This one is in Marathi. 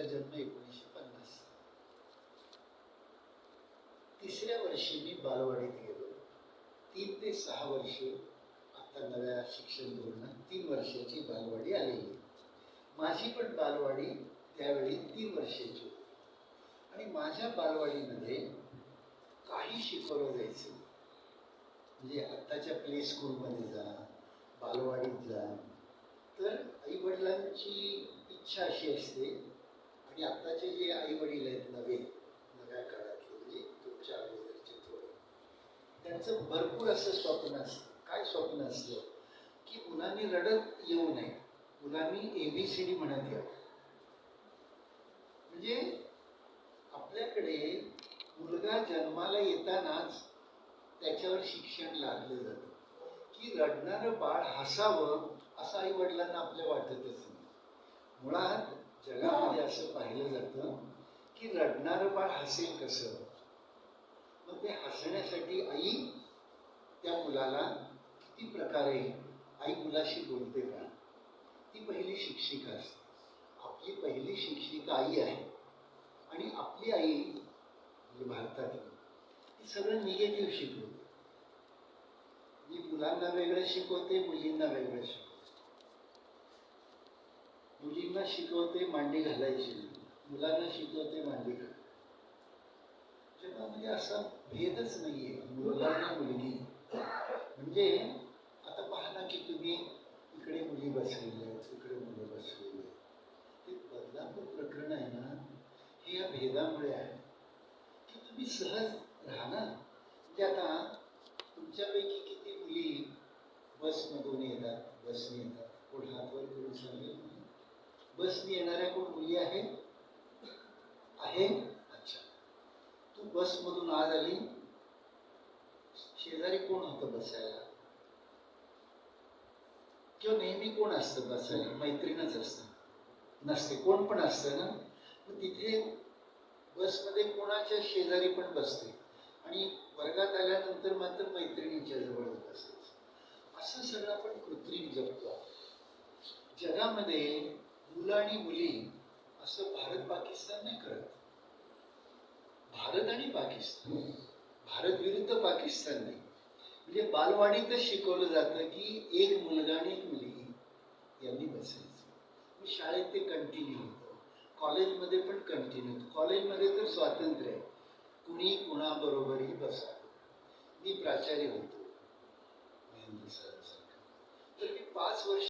माझा जन्म एकोणीसशे पन्नास. तिसऱ्या वर्षी मी बालवाडीत गेलो. तीन ते सहा वर्षे आता नव्या शिक्षण धोरणात तीन वर्षाची बालवाडी आलेली. माझी पण बालवाडी त्यावेळी तीन वर्षाची होती. आणि माझ्या बालवाडीमध्ये काही शिकवलं जायचं. म्हणजे आत्ताच्या प्ले स्कूलमध्ये जा बालवाडीत जा. तर आई वडिलांची इच्छा अशी असते आणि आत्ताचे जे आईवडील आहेत नवे नव्या काळातले म्हणजे तुमच्या अगोदरचे थोडे त्यांचं भरपूर असं स्वप्न असतं. काय स्वप्न असतं की मुलांनी रडत येऊ नये. मुलांनी ए बी सी डी म्हणत यावं. म्हणजे आपल्याकडे मुलगा जन्माला येतानाच त्याच्यावर शिक्षण लादलं जातं. की रडणारं बाळ हसावं असं आई वडिलांना आपल्या वाटतच नाही. मुळात जगामध्ये असं पाहिलं जातं की रडणारं बाळ हसेल कसं? मग ते हसण्यासाठी आई त्या मुलाला किती प्रकारे आई मुलाशी बोलते का? ती पहिली शिक्षिका असते. आपली पहिली शिक्षिका आई आहे. आणि आपली आई म्हणजे भारतातली. ती सगळं निगेटिव्ह शिकवते. मी मुलांना वेगळं शिकवते मुलींना वेगळं शिकवते. मुलींना शिकवते मांडी घालायची. मुलांना शिकवते मांडी घाल. जगामध्ये असा भेदच नाहीये. मुलगा मुलगी. म्हणजे आता पहा ना की तुम्ही इकडे मुली बसलेल्या आहेत इकडे मुलं बसलेली आहेत. ते बदलापूर प्रकरण आहे ना हे या भेदामुळे आहे. की तुम्ही सहज राहा ना. म्हणजे आता तुमच्यापैकी किती मुली बसमधून येतात बसने येतात. कोण हातवर करून सांगेल बसने येणाऱ्या कोण मुली आहेत आहे? अच्छा. तू बसमधून आज आली. शेजारी कोण होतं बसायला? किंवा नेहमी कोण असतं बसायला? मैत्रीणच असतं. नसते. कोण पण असतं ना? मग तिथे बसमध्ये कोणाच्या शेजारी पण बसते. आणि वर्गात आल्यानंतर मात्र मैत्रिणीच्या जवळ बसते असं सगळं आपण कृत्रिम जगतो. जगामध्ये मुलं आणि मुली असं भारत पाकिस्तान नाही करत. भारत आणि पाकिस्तान. भारत विरुद्ध पाकिस्तान नाही. म्हणजे बालवाडीतच शिकवलं जातं की एक मुलगा आणि एक मुलगी यांनी बसायचं. शाळेत ते कंटिन्यू होतं. कॉलेजमध्ये पण कंटिन्यू होतं. कॉलेजमध्ये तर स्वातंत्र्य आहे. कुणी कुणाबरोबरही बसा मी प्राचार्य होतो. महेंद्र तर मी पाच वर्ष